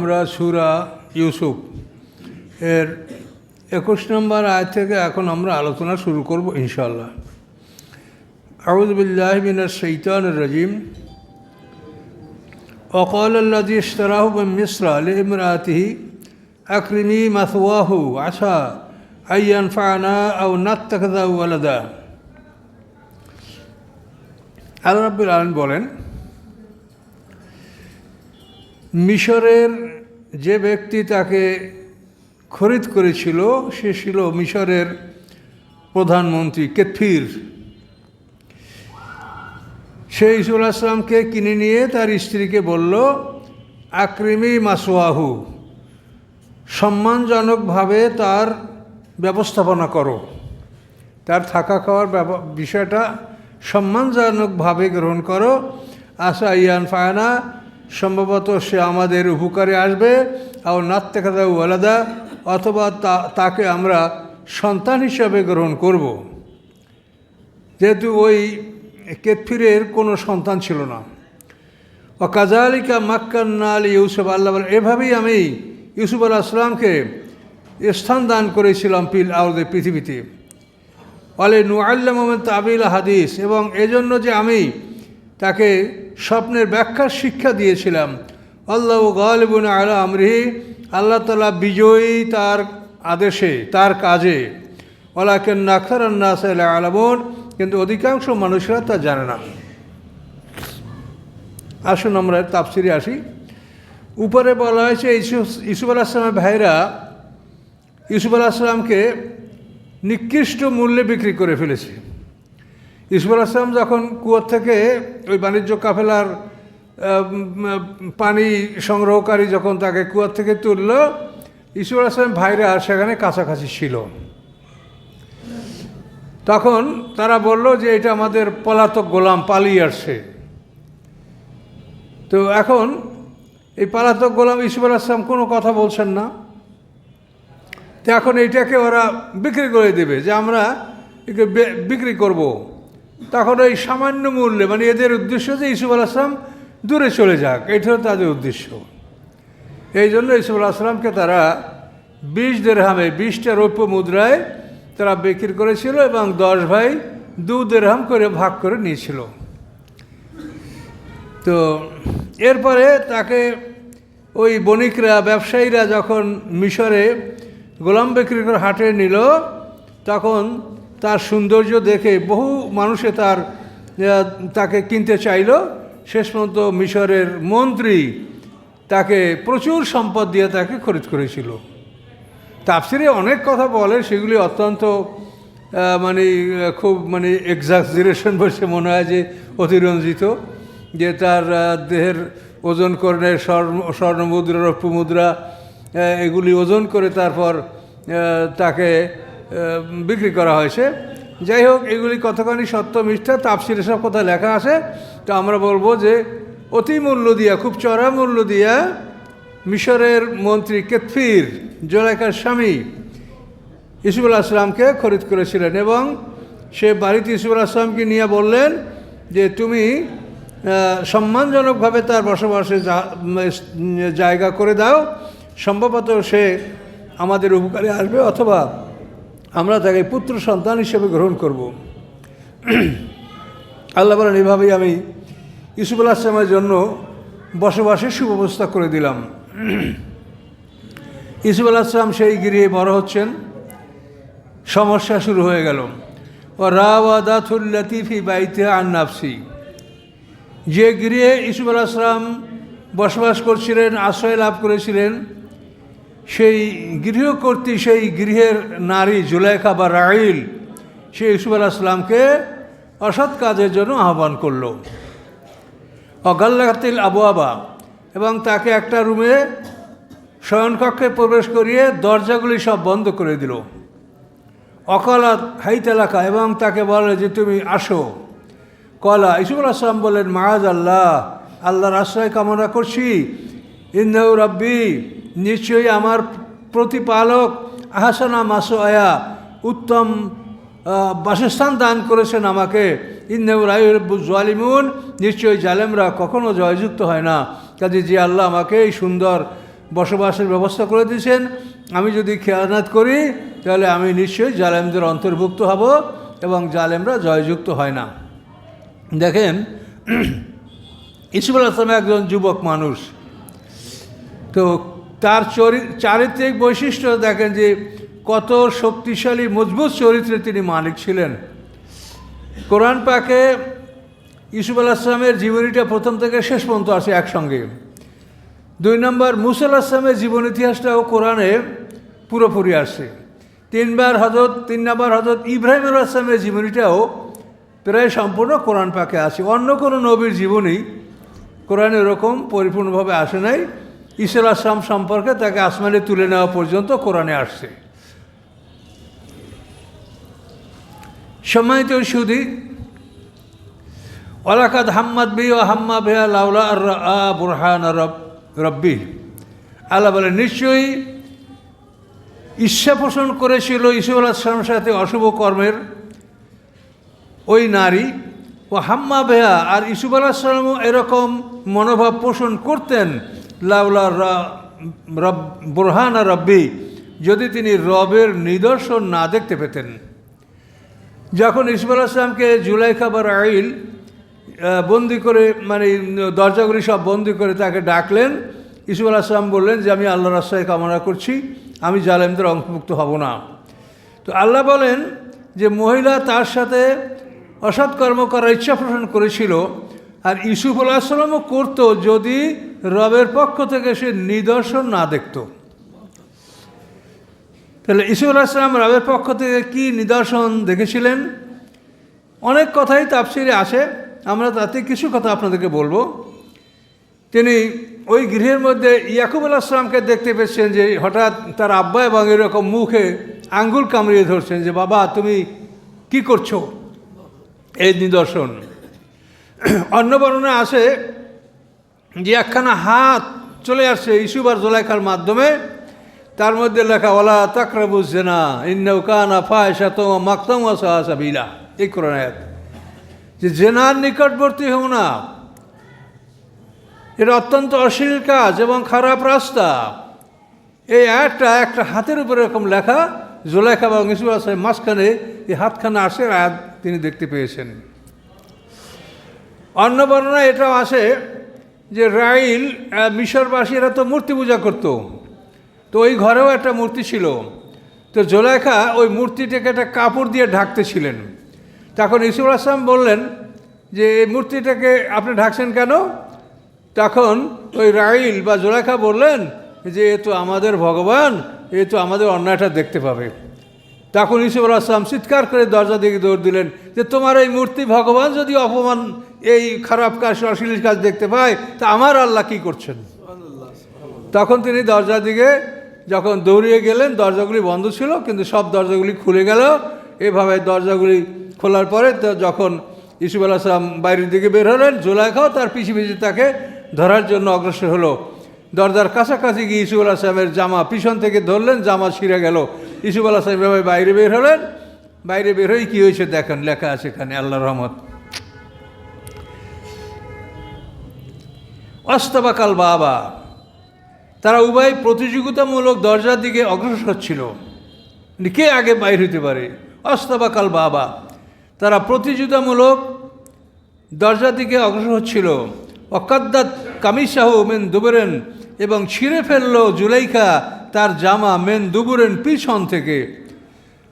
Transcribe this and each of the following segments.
আমরা সুরা ইউসুফ এর একুশ নম্বর আয় থেকে এখন আমরা আলোচনা শুরু করব ইনশাল্লাহ আউজবিল্লাহ মিনার সৈতান রাজিম وقال الذي اشتراه من مصر لامرأته أكرمي مثواه عسى أن ينفعنا أو نتخذه ولدا আল্লাহ রাব্বুল আলম বলেন মিশরের যে ব্যক্তি তাকে খরিদ করেছিল, সে ছিল মিশরের প্রধানমন্ত্রী কেতফির। সে ইসুল আসলামকে কিনে নিয়ে তার স্ত্রীকে বলল, আক্রিমি মাসুয়াহু সম্মানজনকভাবে তার ব্যবস্থাপনা করো। তার থাকা খাওয়ার বিষয়টা সম্মানজনকভাবে গ্রহণ করো। আশা ইয়ান ফায়না সম্ভবত সে আমাদের উপকারে আসবে আর নাত্তেকাদা ওয়ালাদা, অথবা তাকে আমরা সন্তান হিসাবে গ্রহণ করব। যেহেতু ওই কেতফিরের কোনো সন্তান ছিল না। ও কাজালিকা মাক্কান্না আলী ইউসুফ, আল্লাহ এভাবেই আমি ইউসুফ আল্লাহ আসলামকে স্থান দান করেছিলাম পিল আউদের পৃথিবীতে। বলে নুআল্লা মোহাম্মদ তাবিল হাদিস, এবং এজন্য যে আমি তাকে স্বপ্নের ব্যাখ্যার শিক্ষা দিয়েছিলাম। আল্লাহ গালিবুন আলা আমরিহি, আল্লাহ তালা বিজয়ী তার আদেশে, তার কাজে। ওলাকেন নাখার আন্নাস আলামন কিন্তু অধিকাংশ মানুষরা তা জানে না। আসুন আমরা তাপসিরে আসি। উপরে বলা হয়েছে ইসুফ আলাহ আসলামের ভাইরা ইসুফ আলাহ আসলামকে নিকৃষ্ট মূল্যে বিক্রি করে ফেলেছে। ইসুফ আলাহ আসলাম যখন কুয়োর থেকে ওই বাণিজ্য কাফেলার পানি সংগ্রহকারী যখন তাকে কুয়ার থেকে তুলল ইসুফ আলাহ আসলাম ভাইরা সেখানে কাছাকাছি ছিল। তখন তারা বলল যে, এটা আমাদের পলাতক গোলাম পালিয়ে আসছে। তো এখন এই পালাতক গোলাম ইসুফ আল আসলাম কোনো কথা বলছেন না। তো এখন এইটাকে ওরা বিক্রি করে দেবে যে, আমরা বিক্রি করব। তখন ওই সামান্য মূল্যে মানে এদের উদ্দেশ্য যে ইসুফ আল আসলাম দূরে চলে যাক, এটা তাদের উদ্দেশ্য। এই জন্য ইসুফ আল আসলামকে তারা বিশ দেড়হামে, বিশটা রৌপ্য মুদ্রায় তারা বিক্রি করেছিল এবং দশ ভাই দু দেড়হাম করে ভাগ করে নিয়েছিল। তো এরপরে তাকে ওই বণিকরা, ব্যবসায়ীরা যখন মিশরে গোলাম বিক্রি করে হাটে নিল, তখন তার সৌন্দর্য দেখে বহু মানুষে তার তাকে কিনতে চাইল। শেষ পর্যন্ত মিশরের মন্ত্রী তাকে প্রচুর সম্পদ দিয়ে তাকে খরিদ করেছিল। তাফসিরে অনেক কথা বলে, সেগুলি অত্যন্ত মানে খুব মানে এক্সাক্সিরেশন বসে মনে হয় যে অতিরঞ্জিত। যে তার দেহের ওজন করে স্বর্ণ, স্বর্ণমুদ্রা রৌপ্য মুদ্রা এগুলি ওজন করে তারপর তাকে বিক্রি করা হয়েছে। যাই হোক, এগুলি কতখানি সত্য, মিথ্যা তাপসিরে সব কথা লেখা আছে, তো আমরা বলব যে অতি মূল্য দিয়া, খুব চড়া মূল্য দিয়া মিশরের মন্ত্রী কেতফির জোলাইকার স্বামী ইসুফুল আসলামকে খরিদ করেছিলেন এবং সে বাড়িতে ইসুফুল আসলামকে নিয়ে বললেন যে তুমি সম্মানজনকভাবে তার বসবাসে জায়গা করে দাও, সম্ভবত সে আমাদের উপকারে আসবে অথবা আমরা তাকে পুত্র সন্তান হিসেবে গ্রহণ করব। আল্লাহ বলেন, এভাবেই আমি ইসুফুল আসলামের জন্য বসবাসের সুব্যবস্থা করে দিলাম। ইসুফ আসলাম সেই গিরিয়ে বড় হচ্ছেন। সমস্যা শুরু হয়ে গেল। ও রাওয়াদাতুল লতিফি বাইতে আন নাফসি। যে গৃহে ইসুফ আসলাম বসবাস করছিলেন, আশ্রয় লাভ করেছিলেন সেই গৃহকর্তী সেই গৃহের নারী জুলেখা বা রাইল সে ইসুফ আসলামকে অসৎ কাজের জন্য আহ্বান করল। অগাল্লাতিল আবু আবা এবং তাকে একটা রুমে শয়নকক্ষে প্রবেশ করিয়ে দরজাগুলি সব বন্ধ করে দিল। অকালাত হাইত এলাকা এবং তাকে বলে যে, তুমি আসো। কলা ইসুফুল আসলাম বললেন মাহাজ আল্লাহ, আল্লাহর আশ্রয় কামনা করছি। ইন্দাউ রব্বি নিশ্চয়ই আমার প্রতিপালক আহাসানা মাসো আয়া উত্তম বাসস্থান দান করেছেন আমাকে। ইন্দাউ জালিমুন, নিশ্চয়ই জালেমরা কখনো জয়যুক্ত হয় না। কাজে যে আল্লাহ আমাকে এই সুন্দর বসবাসের ব্যবস্থা করে দিয়েছেন, আমি যদি খেয়ানাত করি, তাহলে আমি নিশ্চয়ই জালেমদের অন্তর্ভুক্ত হব এবং জালেমরা জয়যুক্ত হয় না। দেখেন ইসুফ আসলাম একজন যুবক মানুষ। তো তার চরি চারিত্রিক বৈশিষ্ট্য দেখেন যে কত শক্তিশালী, মজবুত চরিত্রে তিনি মালিক ছিলেন। কোরআন পাকে ইসুফ আলাহিসামের জীবনীটা প্রথম থেকে শেষ পর্যন্ত আছে একসঙ্গে। দুই নম্বর, মুসা আসলামের জীবন ইতিহাসটাও কোরআনে পুরোপুরি আসে তিনবার হজরত তিন নম্বর হজরত ইব্রাহিম আসলামের জীবনীটাও প্রায় সম্পূর্ণ কোরআন পাকে আছে। অন্য কোনো নবীর জীবনী কোরআনে এরকম পরিপূর্ণভাবে আসে নাই। ঈশ্বর আসলাম সম্পর্কে তাকে আসমানে তুলে নেওয়া পর্যন্ত কোরআনে আসছে। সম্মানিত সুদী ওলাকাদ হাম্মাদ বি ও হাম্মা বেহা লাউলা আ বুরহান রব, রব্বি। আল্লাহ বলে নিশ্চয়ই ইচ্ছা পোষণ করেছিল ইসুফ আলাহিসামের সাথে অশুভ কর্মের ওই নারী। ও হাম্মা বেহা, আর ইসুফ আলাহিসামও এরকম মনোভাব পোষণ করতেন লাউলা রব, বুরহান রব্বি, যদি তিনি রবের নিদর্শন না দেখতে পেতেন। যখন ইসমাল আসলামকে জুলাইখা বা আইল বন্দি করে মানে দরজাগুলি সব বন্দি করে তাকে ডাকলেন ইসুফ আসলাম বললেন যে, আমি আল্লাহ রাস্তায় কামনা করছি, আমি জালেমদের অন্তর্ভুক্ত হব না। তো আল্লাহ বলেন যে, মহিলা তার সাথে অসৎ কর্ম করার ইচ্ছা পোষণ করেছিল, আর ইসুফ আসলামও করতো যদি রবের পক্ষ থেকে সে নিদর্শন না দেখতো। তাহলে ইসুফ আলাহিসাম রবের পক্ষ থেকে কী নিদর্শন দেখেছিলেন? অনেক কথাই তাপসিরে আসে, আমরা তাতে কিছু কথা আপনাদেরকে বলব। তিনি ওই গৃহের মধ্যে ইয়াকুব আলাহিসামকে দেখতে পেয়েছেন যে হঠাৎ তার আব্বা এবং এরকম মুখে আঙ্গুল কামড়িয়ে ধরছেন যে, বাবা, তুমি কি করছ? এই নিদর্শন। অন্য বর্ণনা আসে যে একখানা হাত চলে আসছে ইসুব আর জোলাইকার মাধ্যমে, তার মধ্যে লেখা ওলা তাকরাবু জেনা ইন্নৌকানা ফায়সা তোমা মাকতাম এই কোরআন আয়াত। যে জেনার নিকটবর্তী হও না এটা অত্যন্ত অশ্লীল কাজ এবং খারাপ রাস্তা। এই আয়াতটা একটা হাতের উপরে এরকম লেখা জোলেখা এবং ইসু আছে মাঝখানে এই হাতখানা আসে আয়াত তিনি দেখতে পেয়েছেন। অন্য বর্ণনা এটাও আসে যে রাইল মিশরবাসীরা তো মূর্তি পূজা করতো। তো ওই ঘরেও একটা মূর্তি ছিল। তো জোলেখা ওই মূর্তিটাকে একটা কাপড় দিয়ে ঢাকতেছিলেন তখন ইসুর আসলাম বললেন যে, এই মূর্তিটাকে আপনি ঢাকছেন কেন? তখন ওই রাইল বা জোলেখা বললেন যে, এ তো আমাদের ভগবান, এ তো আমাদের অন্যায়টা দেখতে পাবে। তখন ইসুফ আসলাম চিৎকার করে দরজা দিকে দৌড় দিলেন যে, তোমার এই মূর্তি ভগবান যদি অপমান এই খারাপ কাজ, অশ্লীল কাজ দেখতে পায়, তা আমার আল্লাহ কী করছেন? তখন তিনি দরজার দিকে যখন দৌড়িয়ে গেলেন, দরজাগুলি বন্ধ ছিল, কিন্তু সব দরজাগুলি খুলে গেল। এভাবে দরজাগুলি খোলার পরে যখন ইসুফ আলাহিসাম বাইরের দিকে বের হলেন, জোলাইখাও তার পিছিয়ে পিছিয়ে তাকে ধরার জন্য অগ্রসর হলো। দরজার কাছাকাছি গিয়ে ইসুফ আলাহিসামের জামা পিছন থেকে ধরলেন, জামা ছিঁড়ে গেল। ইসুফ আলাহিসাম এভাবে বাইরে বের হলেন। বাইরে বের হয়ে কী হয়েছে দেখেন, লেখা আছে এখানে আল্লাহ রহমত। অস্তবাকাল বাবা। তারা উভয় প্রতিযোগিতামূলক দরজার দিকে অগ্রসর হচ্ছিল কে আগে বাইর হইতে পারে? অস্তবাকাল বাবা। তারা প্রতিযোগিতামূলক দরজার দিকে অগ্রসর হচ্ছিল অকাদ্দাত কামিসাহ মেন দুবরেন এবং ছিঁড়ে ফেলল জুলাইখা তার জামা মেন দুবুরেন পিছন থেকে।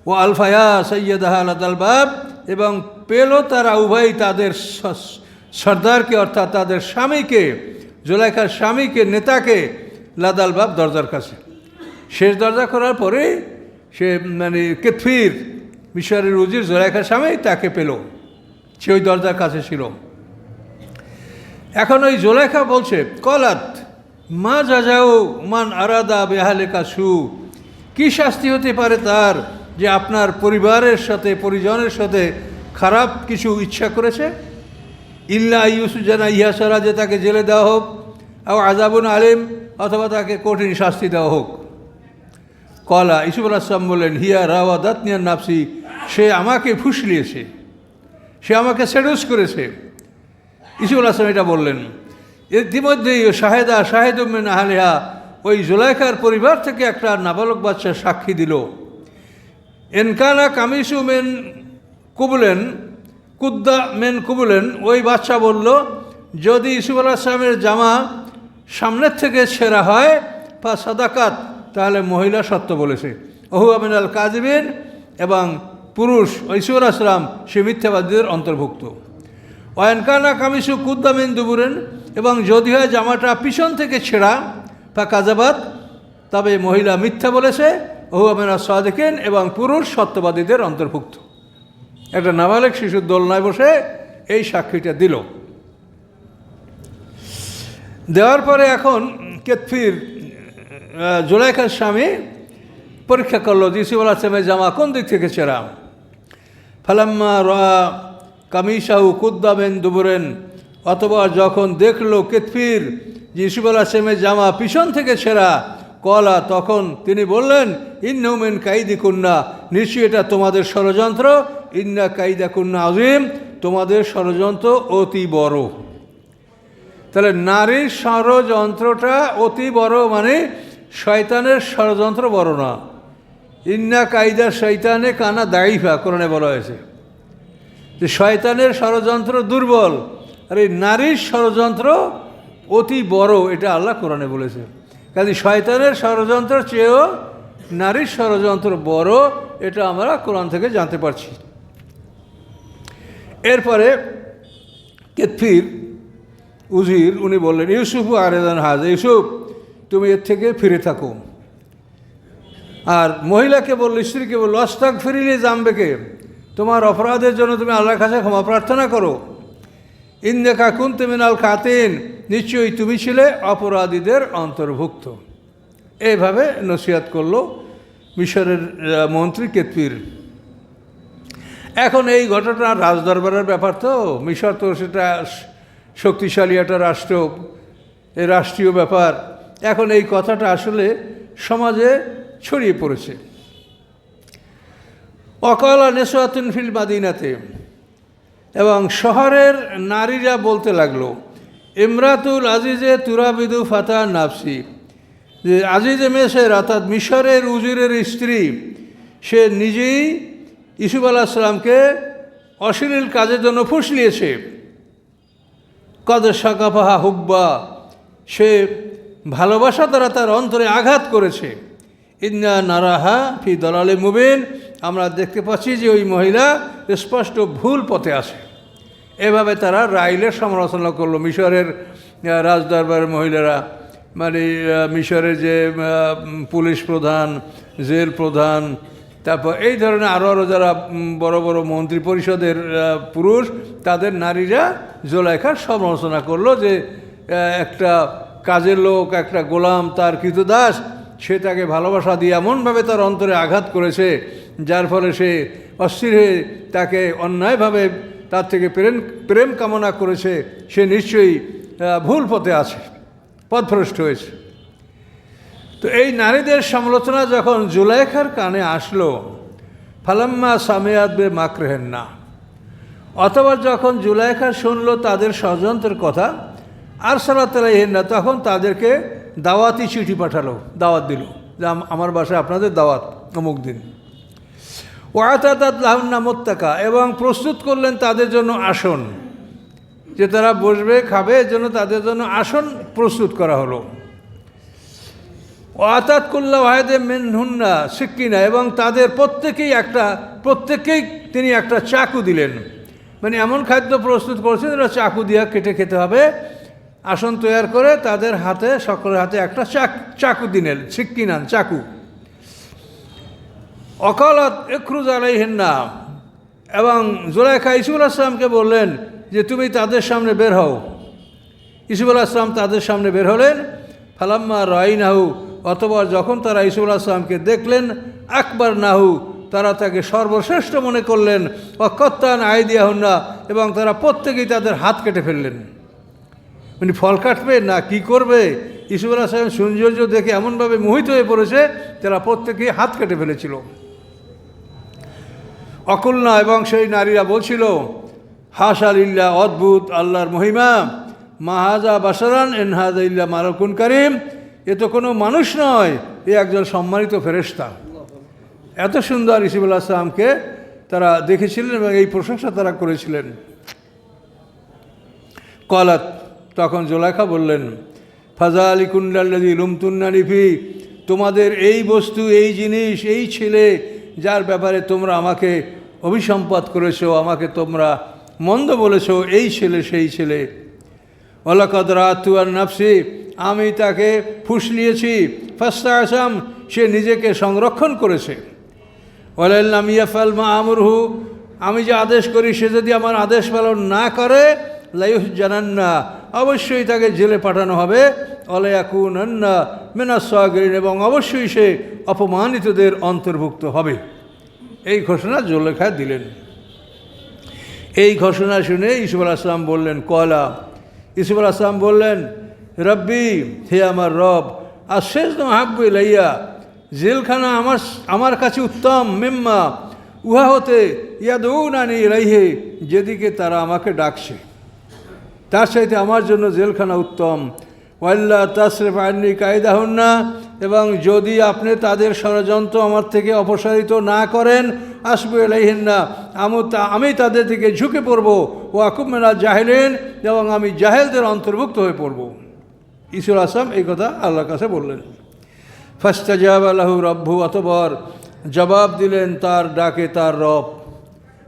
ও আলফায়া সৈয়দ সৈয়দাহ আলাদালবাব এবং পেল তারা উভয় তাদের সর্দারকে, অর্থাৎ তাদের স্বামীকে, জোলাইখার স্বামীকে, নেতাকে লাদাল বাপ দরজার কাছে। শেষ দরজা করার পরে সে মানে কেতফির, মিশরের উজির জোলাইখার স্বামী তাকে পেল। সে ওই দরজার কাছে ছিল। এখন ওই জোলাইখা বলছে, কলাত, মা যা যাও মান আরাদা বেহালেকা সু। কি শাস্তি হতে পারে তার যে আপনার পরিবারের সাথে, পরিজনের সাথে খারাপ কিছু ইচ্ছা করেছে? ইল্লা ইউসু জানা, ইহা সারা যে তাকে জেলে দেওয়া হোক ও আজাবুন আলিম, অথবা তাকে কঠিন শাস্তি দেওয়া হোক। কলা ইসুফ আসলাম বললেন, হিয়া রাওয়া দাতনিয়ার নাফসি, সে আমাকে ফুসলিয়েছে, সে আমাকে সেডুস করেছে। ইসুফ আসলাম এটা বললেন। ইতিমধ্যেই শাহেদা শাহেদুমিন আহলিহা ওই জুলাইখার পরিবার থেকে একটা নাবালক বাচ্চা সাক্ষী দিল। এনকানা কামিসু মেন কুবুলেন কুদ্দা মেন কুবুলেন, ওই বাচ্চা বলল, যদি ইসুফ আলাহিসামের জামা সামনের থেকে ছেঁড়া হয় বা সাদাকাত, তাহলে মহিলা সত্য বলেছে। ওহু আমিন আল কাজবিন এবং পুরুষ ঐশ্বর আসলাম সে মিথ্যাবাদীদের অন্তর্ভুক্ত। অয়নকানা কামিসু কুদ্দামিন দুবুরেন, এবং যদি হয় জামাটা পিছন থেকে ছেঁড়া বা কাজাবাদ তবে মহিলা মিথ্যা বলেছে ওহু আমিনা সাদেকেন এবং পুরুষ সত্যবাদীদের অন্তর্ভুক্ত। একটা নাবালেক শিশুর দোলনায় বসে এই সাক্ষীটা দিল। দেওয়ার পরে এখন কেতফির জুলাইখার স্বামী পরীক্ষা করল জিসিউল আসলামের জামা কোন দিক থেকে চেরা ফালাম্মা রা কামিসাহু কুদ্দাবেন দুবুরেন, অথবা যখন দেখল কেতফির যে ইসুফ জামা পিছন থেকে ছেঁড়া কলা তখন তিনি বললেন ইন্নৌমেন কাইদি কুন্না নিশ্চয়ই এটা তোমাদের ষড়যন্ত্র। ইন্না কাইদা কুন্না আজিম তোমাদের ষড়যন্ত্র অতি বড়। তাহলে নারীর ষড়যন্ত্রটা অতি বড় মানে শয়তানের ষড়যন্ত্র বড় না। ইন্না কায়দা শৈতানে কানা দায়ীফা কোরআনে বলা হয়েছে। যে শয়তানের ষড়যন্ত্র দুর্বল, আর এই নারীর ষড়যন্ত্র অতি বড়, এটা আল্লাহ কোরআনে বলেছে। কাজে শয়তানের ষড়যন্ত্র চেয়েও নারীর ষড়যন্ত্র বড়, এটা আমরা কোরআন থেকে জানতে পারছি। এরপরে কেতফির উজির, উনি বললেন, ইউসুফ আরেদান হাজ ইউসুফ, তুমি এর থেকে ফিরে থাকো। আর মহিলাকে বলল, স্ত্রীকে বলল অস্তাক ফিরিলে জামবেকে তোমার অপরাধের জন্য তুমি আল্লাহর কাছে ক্ষমা প্রার্থনা করো। ইন্দে কাকুন তেমিনাল খাতিন। নিশ্চয়ই তুমি ছিলে অপরাধীদের অন্তর্ভুক্ত। এইভাবে নসিহাত করল মিশরের মন্ত্রী কেতপির এখন এই ঘটনা রাজদরবারের ব্যাপার তো। মিশর তো সেটা শক্তিশালী একটা রাষ্ট্র রাষ্ট্রীয় ব্যাপার। এখন এই কথাটা আসলে সমাজে ছড়িয়ে পড়েছে। অকলা নেশোয়াতুন ফিল মাদিনাতে। এবং শহরের নারীরা বলতে লাগল, ইমরাতুল আজিজে তুরাবিদু ফাতা নাফসি। যে আজিজে মেসের অর্থাৎ মিশরের উজিরের স্ত্রী, সে নিজেই ইসুফ আলাহিসাল্লামকে অশ্লীল কাজের জন্য ফুসলিয়েছে কদের সাকাপাহা হুব্বা। সে ভালোবাসা দ্বারা তার অন্তরে আঘাত করেছে। ইন্না নারাহা ফি দলালে মুবিন। আমরা দেখতে পাচ্ছি যে ওই মহিলা স্পষ্ট ভুল পথে আছে। এভাবে তারা রাইলের সমালোচনা করল। মিশরের রাজদরবারের মহিলারা মানে মিশরের যে পুলিশ প্রধান, জেল প্রধান, তারপর এই ধরনের আরও আরও যারা বড় বড় মন্ত্রী পরিষদের পুরুষ, তাদের নারীরা জোলাইখার সমালোচনা করল যে একটা কাজের লোক, একটা গোলাম, তার কৃতদাস সে তাকে ভালোবাসা দিয়ে এমনভাবে তার অন্তরে আঘাত করেছে, যার ফলে সে অস্থির হয়ে তাকে অন্যায়ভাবে তার থেকে প্রেম প্রেম কামনা করেছে, সে নিশ্চয়ই ভুল পথে আছে, পথভ্রষ্ট হয়েছে। তো এই নারীদের সমালোচনা যখন জুলাইখার কানে আসলো, ফালাম্মা সামিয়াদ বে মাকরেহেন না অথবা যখন জুলাইখা শুনলো তাদের ষড়যন্ত্রের কথা আর সালাতালাইহেন না তখন তাদেরকে দাওয়াতি চিঠি পাঠালো, দাওয়াত দিল, যে আমার বাসায় আপনাদের দাওয়াত, অমুক দিন। ওয়াতাদাত লাহুন্না মোত্তাকা, এবং প্রস্তুত করলেন তাদের জন্য আসন। যে তারা বসবে, খাবে জন্য তাদের জন্য আসন প্রস্তুত করা হলো। ওয়াতাত কুল্লা ওয়াহেদে মেনহুন্না, সিক্কিনা, এবং তাদের প্রত্যেকেই একটা, প্রত্যেককেই তিনি একটা চাকু দিলেন। মানে এমন খাদ্য প্রস্তুত করেছেন, যেটা চাকু দিয়ে কেটে খেতে হবে। আসন তৈয়ার করে তাদের হাতে, সকলের হাতে একটা চাক, চাকু দিলেন সিক্কিনান চাকু। অকালত একরুজ আলাইহেন না এবং জোলাইখা ইসুল আসলামকে বললেন যে, তুমি তাদের সামনে বের হও। ইসুফ আসলাম তাদের সামনে বের হলেন। ফালাম্মা রাই নাহু অথবা যখন তারা ইসুফ আসলামকে দেখলেন, আকবর নাহু, তারা তাকে সর্বশ্রেষ্ঠ মনে করলেন। অকত্তান আইদিয়া হন্না এবং তারা প্রত্যেকেই তাদের হাত কেটে ফেললেন। মানে ফল কাটবে না কি করবে? ইসুফ আসলামের সৌন্দর্য দেখে এমনভাবে মোহিত হয়ে পড়েছে, তারা প্রত্যেকে হাত কেটে ফেলেছিল। অকুলনা এবং সেই নারীরা বলছিল হাস আলিল্লা অদ্ভুত আল্লাহর মহিমা। মাহাজা বাসারান এনহাজা ইল্লা মারকুন করিম। এ তো কোনো মানুষ নয়, এ একজন সম্মানিত ফেরেশতা। এত সুন্দর ইসিবুল্লাহ আসলামকে তারা দেখেছিলেন এবং এই প্রশংসা তারা করেছিলেন। কলাত তখন জোলাখা বললেন ফাজা আলী কুন্ডাল্লাদি লুমতুন্নারিফি তোমাদের এই বস্তু, এই জিনিস, এই ছেলে, যার ব্যাপারে তোমরা আমাকে অভিসম্পাদ করেছ, আমাকে তোমরা মন্দ বলেছ, এই ছেলে, সেই ছেলে। ওলাকদ রাতুয়ার নাফসি, আমি তাকে ফুসলিয়েছি ফাস্তা আসাম সে নিজেকে সংরক্ষণ করেছে। ওয়ালাল্লাম ইয়াফাল মা আমরহু, আমি যে আদেশ করি, সে যদি আমার আদেশ পালন না করে লাইফ জানান না অবশ্যই তাকে জেলে পাঠানো হবে। অলায়াকুন আন্না মেনাসগরিন এবং অবশ্যই সে অপমানিতদের অন্তর্ভুক্ত হবে। এই ঘোষণা জোলেখা দিলেন। এই ঘোষণা শুনে ইসুফ আসলাম বললেন, কলা। ইসুফ আসলাম বললেন, রব্বি, হে আমার রব আর শেষ হাব্বু লাইয়া জেলখানা আমার আমার কাছে উত্তম মেম্মা, উহা হতে ইয়াদৌনানি রাইহে যেদিকে তারা আমাকে ডাকছে। তার সাথে আমার জন্য জেলখানা উত্তম। ওয়াল্লা তাসরেফ আইনি কায়দা হন না এবং যদি আপনি তাদের ষড়যন্ত্র আমার থেকে অপসারিত না করেন, আসব এলাইহেন না আমি তা- আমি তাদের দিকে ঝুঁকে পড়ব। ও আকুমেনা জাহেলেন, এবং আমি জাহেলদের অন্তর্ভুক্ত হয়ে পড়ব। ঈশ্বর আসাম এই কথা আল্লাহর কাছে বললেন। ফাস্তাজাব আল্লাহ রব্বু অতবর, জবাব দিলেন তার ডাকে তার রব।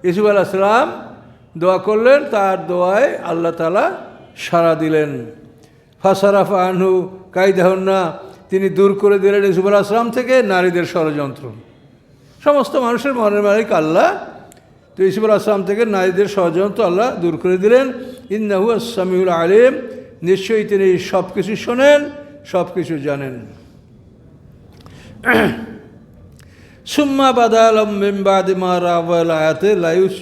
ইসুফ আলাহিসাম দোয়া করলেন, তার দোয়ায় আল্লাহ তালা সাড়া দিলেন। ফাসারাফা আনহু কায়দাহন্না তিনি দূর করে দিলেন ইসুফ আসলাম থেকে নারীদের ষড়যন্ত্র। সমস্ত মানুষের মনের মালিক আল্লাহ। তো ইসুফ আসলাম থেকে নারীদের ষড়যন্ত্র আল্লাহ দূর করে দিলেন। ইন্নাহু আসামিউল আলিম, নিশ্চয়ই তিনি সব কিছু শোনেন সব কিছু জানেন। সুম্মা বাদালম মেম্বাদিমা রাওয়াল আয়াতে লায়ুস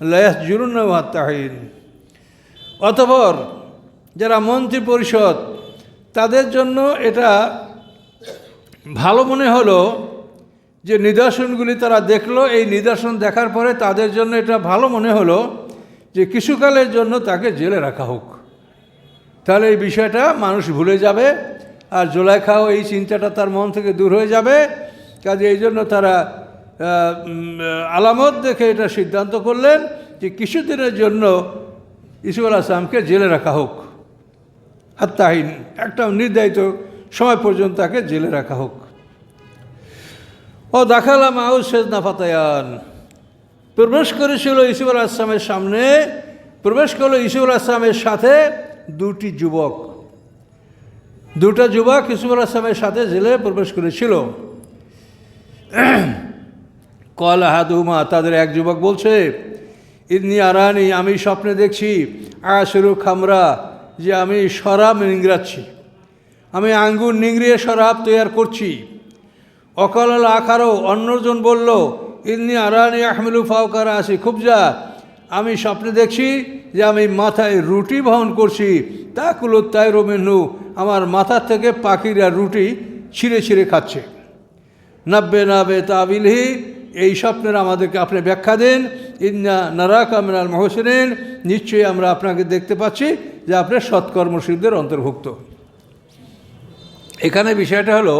লায়াস জুরুন তাহিন। অতপর যারা মন্ত্রী পরিষদ, তাদের জন্য এটা ভালো মনে হলো যে নিদর্শনগুলি তারা দেখল। এই নিদর্শন দেখার পরে তাদের জন্য এটা ভালো মনে হলো যে কিছুকালের জন্য তাকে জেলে রাখা হোক। তাহলে এই বিষয়টা মানুষ ভুলে যাবে আর জোলাইখাও এই চিন্তাটা তার মন থেকে দূর হয়ে যাবে। কাজে এই জন্য তারা আলামত দেখে এটা সিদ্ধান্ত করলেন যে কিছুদিনের জন্য ইসুল আসলামকে জেলে রাখা হোক। আত্মাহীন একটা নির্ধারিত সময় পর্যন্ত তাকে জেলে রাখা হোক। ও দেখালাম আউস সেজনা ফাতায়ান। প্রবেশ করেছিল ইসুফুল আসলামের সামনে, প্রবেশ করল ইসুফুল আসলামের সাথে দুটি যুবক। দুটা যুবক ইসুফুল আসলামের সাথে জেলে প্রবেশ করেছিল। কল হাদুমা তাদের এক যুবক বলছে, ইদনি আরানি, আমি স্বপ্নে দেখছি, আশরু খামরা, যে আমি শরাব নিংড়াচ্ছি। আমি আঙ্গুর নিংড়িয়ে শরাব তৈয়ার করছি। অকাল আখারও অন্যজন বলল ইন্নি আরানি আহমেলু ফাওকারা আসি খুব যা আমি স্বপ্নে দেখছি যে আমি মাথায় রুটি বহন করছি, তা কুলো তাই রোমেনু আমার মাথার থেকে পাখিরা রুটি ছিঁড়ে ছিঁড়ে খাচ্ছে। নাব্বে নাবে তাবিলহি এই স্বপ্নের আমাদেরকে আপনি ব্যাখ্যা দেন। ইন্না নারাক আমরাল মহসেনেন। নিশ্চয়ই আমরা আপনাকে দেখতে পাচ্ছি যে আপনার সৎকর্মশীলদের অন্তর্ভুক্ত। এখানে বিষয়টা হলো